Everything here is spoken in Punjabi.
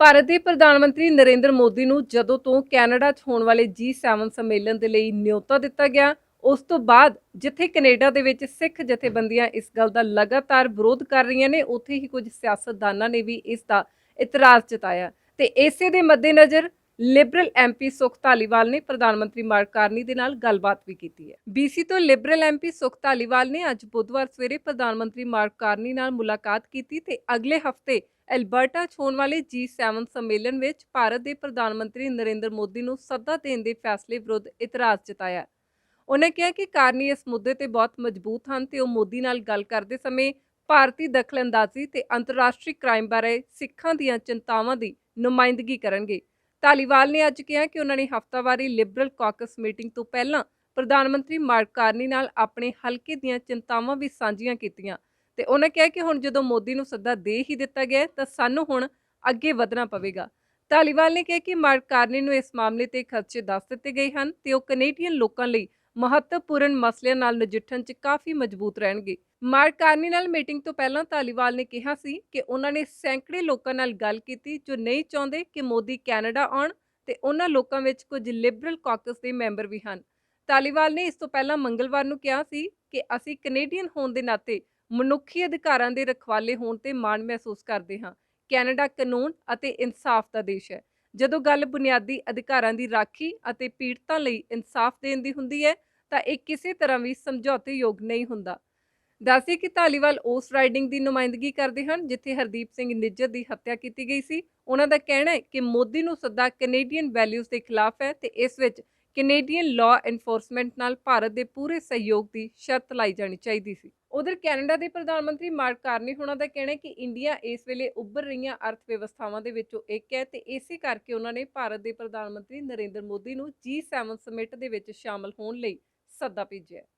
ਭਾਰਤ ਦੇ ਪ੍ਰਧਾਨ ਮੰਤਰੀ ਨਰਿੰਦਰ ਮੋਦੀ ਨੂੰ ਜਦੋਂ ਤੋਂ ਕੈਨੇਡਾ 'ਚ ਹੋਣ ਵਾਲੇ G7 ਸੰਮੇਲਨ ਦੇ ਲਈ ਨਿਯੋਤਾ ਦਿੱਤਾ ਗਿਆ, ਉਸ ਤੋਂ ਬਾਅਦ ਜਿੱਥੇ ਕੈਨੇਡਾ ਦੇ ਵਿੱਚ ਸਿੱਖ ਜਥੇਬੰਦੀਆਂ ਇਸ ਗੱਲ ਦਾ ਲਗਾਤਾਰ ਵਿਰੋਧ ਕਰ ਰਹੀਆਂ ਨੇ, ਉੱਥੇ ਹੀ ਕੁਝ ਸਿਆਸਤਦਾਨਾਂ ਨੇ ਵੀ ਇਸ ਦਾ ਇਤਰਾਜ਼ ਜਤਾਇਆ। ਤੇ ਇਸੇ ਦੇ ਮੱਦੇਨਜ਼ਰ ਲਿਬਰਲ ਐਮਪੀ ਸੁਖ ਧਾਲੀਵਾਲ ਨੇ ਪ੍ਰਧਾਨ ਮੰਤਰੀ ਮਾਰਕ ਕਾਰਨੀ ਦੇ ਨਾਲ ਗੱਲਬਾਤ ਵੀ ਕੀਤੀ ਹੈ। ਬੀਸੀ ਤੋਂ ਲਿਬਰਲ ਐਮਪੀ ਸੁਖ ਧਾਲੀਵਾਲ ਨੇ ਅੱਜ ਬੁੱਧਵਾਰ ਸਵੇਰੇ ਪ੍ਰਧਾਨ ਮੰਤਰੀ ਮਾਰਕ ਕਾਰਨੀ ਨਾਲ ਮੁਲਾਕਾਤ ਕੀਤੀ ਤੇ ਅਗਲੇ ਹਫ਼ਤੇ ਐਲਬਰਟਾ 'ਚ ਹੋਣ ਵਾਲੇ G7 ਸੰਮੇਲਨ ਵਿੱਚ ਭਾਰਤ ਦੇ ਪ੍ਰਧਾਨ ਮੰਤਰੀ ਨਰਿੰਦਰ ਮੋਦੀ ਨੂੰ ਸੱਦਾ ਦੇਣ ਦੇ ਫੈਸਲੇ ਵਿਰੁੱਧ ਇਤਰਾਜ਼ ਜਤਾਇਆ। ਉਹਨੇ ਕਿਹਾ ਕਿ ਕਾਰਨੀ ਇਸ ਮੁੱਦੇ ਤੇ ਬਹੁਤ ਮਜ਼ਬੂਤ ਹਨ ਤੇ ਉਹ ਮੋਦੀ ਨਾਲ ਗੱਲ ਕਰਦੇ ਸਮੇਂ ਭਾਰਤੀ ਦਖਲਅੰਦਾਜ਼ੀ ਤੇ ਅੰਤਰਰਾਸ਼ਟਰੀ ਕ੍ਰਾਈਮ ਬਾਰੇ ਸਿੱਖਾਂ ਦੀਆਂ ਚਿੰਤਾਵਾਂ ਦੀ ਨੁਮਾਇੰਦਗੀ ਕਰਨਗੇ। ਧਾਲੀਵਾਲ ਨੇ ਅੱਜ ਕਿਹਾ ਕਿ ਉਹਨਾਂ ਨੇ ਹਫ਼ਤਾਵਾਰੀ ਲਿਬਰਲ ਕਾਕਸ ਮੀਟਿੰਗ ਤੋਂ ਪਹਿਲਾਂ ਪ੍ਰਧਾਨ ਮੰਤਰੀ ਮਾਰਕ ਕਾਰਨੀ ਨਾਲ ਆਪਣੇ ਹਲਕੇ ਦੀਆਂ ਚਿੰਤਾਵਾਂ ਵੀ ਸਾਂਝੀਆਂ ਕੀਤੀਆਂ ਤੇ ਉਹਨਾਂ ਕਿਹਾ ਕਿ ਹੁਣ ਜਦੋਂ ਮੋਦੀ ਨੂੰ ਸੱਦਾ ਦੇ ਹੀ ਦਿੱਤਾ ਗਿਆ ਤਾਂ ਸਾਨੂੰ ਹੁਣ ਅੱਗੇ ਵਧਣਾ ਪਵੇਗਾ। ਧਾਲੀਵਾਲ ਨੇ ਕਿਹਾ ਕਿ ਮਾਰਕ ਕਾਰਨੀ ਨੂੰ ਇਸ ਮਾਮਲੇ ਤੇ ਖਰਚੇ ਦੱਸ ਦਿੱਤੇ ਗਏ ਹਨ ਤੇ ਉਹ ਕੈਨੇਡੀਅਨ ਲੋਕਾਂ ਲਈ ਮਹੱਤਵਪੂਰਨ ਮਸਲਿਆਂ ਨਾਲ ਨਜਿੱਠਣ 'ਚ ਕਾਫੀ ਮਜ਼ਬੂਤ ਰਹਿਣਗੇ। ਮਾਰਕ ਕਾਰਨੀ ਨਾਲ ਮੀਟਿੰਗ ਤੋਂ ਪਹਿਲਾਂ ਧਾਲੀਵਾਲ ਨੇ ਕਿਹਾ ਸੀ ਕਿ ਉਹਨਾਂ ਨੇ ਸੈਂਕੜੇ ਲੋਕਾਂ ਨਾਲ ਗੱਲ ਕੀਤੀ ਜੋ ਨਹੀਂ ਚਾਹੁੰਦੇ ਕਿ ਮੋਦੀ ਕੈਨੇਡਾ ਆਉਣ ਤੇ ਉਹਨਾਂ ਲੋਕਾਂ ਵਿੱਚ ਕੁਝ ਲਿਬਰਲ ਕਾਕਸ ਦੇ ਮੈਂਬਰ ਵੀ ਹਨ। ਧਾਲੀਵਾਲ ਨੇ ਇਸ ਤੋਂ ਪਹਿਲਾਂ ਮੰਗਲਵਾਰ ਨੂੰ ਕਿਹਾ ਸੀ ਕਿ ਅਸੀਂ ਕੈਨੇਡੀਅਨ ਹੋਣ ਦੇ ਨਾਤੇ ਮਨੁੱਖੀ ਅਧਿਕਾਰਾਂ ਦੇ ਰਖਵਾਲੇ ਹੋਣ ਤੇ ਮਾਣ ਮਹਿਸੂਸ ਕਰਦੇ ਹਾਂ। ਕੈਨੇਡਾ ਕਾਨੂੰਨ ਅਤੇ ਇਨਸਾਫ ਦਾ ਦੇਸ਼ ਹੈ। ਜਦੋਂ ਗੱਲ ਬੁਨਿਆਦੀ ਅਧਿਕਾਰਾਂ ਦੀ ਰਾਖੀ ਅਤੇ ਪੀੜਤਾਂ ਲਈ ਇਨਸਾਫ ਦੇਣ ਦੀ ਹੁੰਦੀ ਹੈ ਤਾਂ ਇਹ ਕਿਸੇ ਤਰ੍ਹਾਂ ਵੀ ਸਮਝੌਤੇ ਯੋਗ ਨਹੀਂ ਹੁੰਦਾ। ਦੱਸਿਆ ਕਿ ਧਾਲੀਵਾਲ ਉਸ ਰਾਈਡਿੰਗ ਦੀ ਨੁਮਾਇੰਦਗੀ ਕਰਦੇ ਹਨ, ਜਿੱਥੇ ਹਰਦੀਪ ਸਿੰਘ ਨਿੱਜਰ ਦੀ ਹੱਤਿਆ ਕੀਤੀ ਗਈ ਸੀ। ਉਹਨਾਂ ਦਾ ਕਹਿਣਾ ਹੈ ਕਿ ਮੋਦੀ ਨੂੰ ਸੱਦਾ ਕੈਨੇਡੀਅਨ ਵੈਲਿਊਜ਼ ਦੇ ਖਿਲਾਫ ਹੈ ਤੇ ਇਸ ਵਿੱਚ ਕੈਨੇਡੀਅਨ ਲਾਅ ਐਨਫੋਰਸਮੈਂਟ ਨਾਲ ਭਾਰਤ ਦੇ ਪੂਰੇ ਸਹਿਯੋਗ ਦੀ ਸ਼ਰਤ ਲਾਈ ਜਾਣੀ ਚਾਹੀਦੀ ਸੀ। ਉਧਰ ਕੈਨੇਡਾ ਦੇ ਪ੍ਰਧਾਨ ਮੰਤਰੀ ਮਾਰਕ ਕਾਰਨੀ ਹੋਣਾ ਦਾ ਕਹਿਣਾ ਹੈ ਕਿ ਇੰਡੀਆ ਇਸ ਵੇਲੇ ਉੱਭਰ ਰਹੀਆਂ ਅਰਥ ਵਿਵਸਥਾਵਾਂ ਦੇ ਵਿੱਚੋਂ ਇੱਕ ਹੈ ਤੇ ਇਸੇ ਕਰਕੇ ਉਹਨਾਂ ਨੇ ਭਾਰਤ ਦੇ ਪ੍ਰਧਾਨ ਮੰਤਰੀ ਨਰਿੰਦਰ ਮੋਦੀ ਨੂੰ G7 ਸਮਿਟ ਦੇ ਵਿੱਚ ਸ਼ਾਮਲ ਹੋਣ ਲਈ ਸੱਦਾ ਭੇਜਿਆ।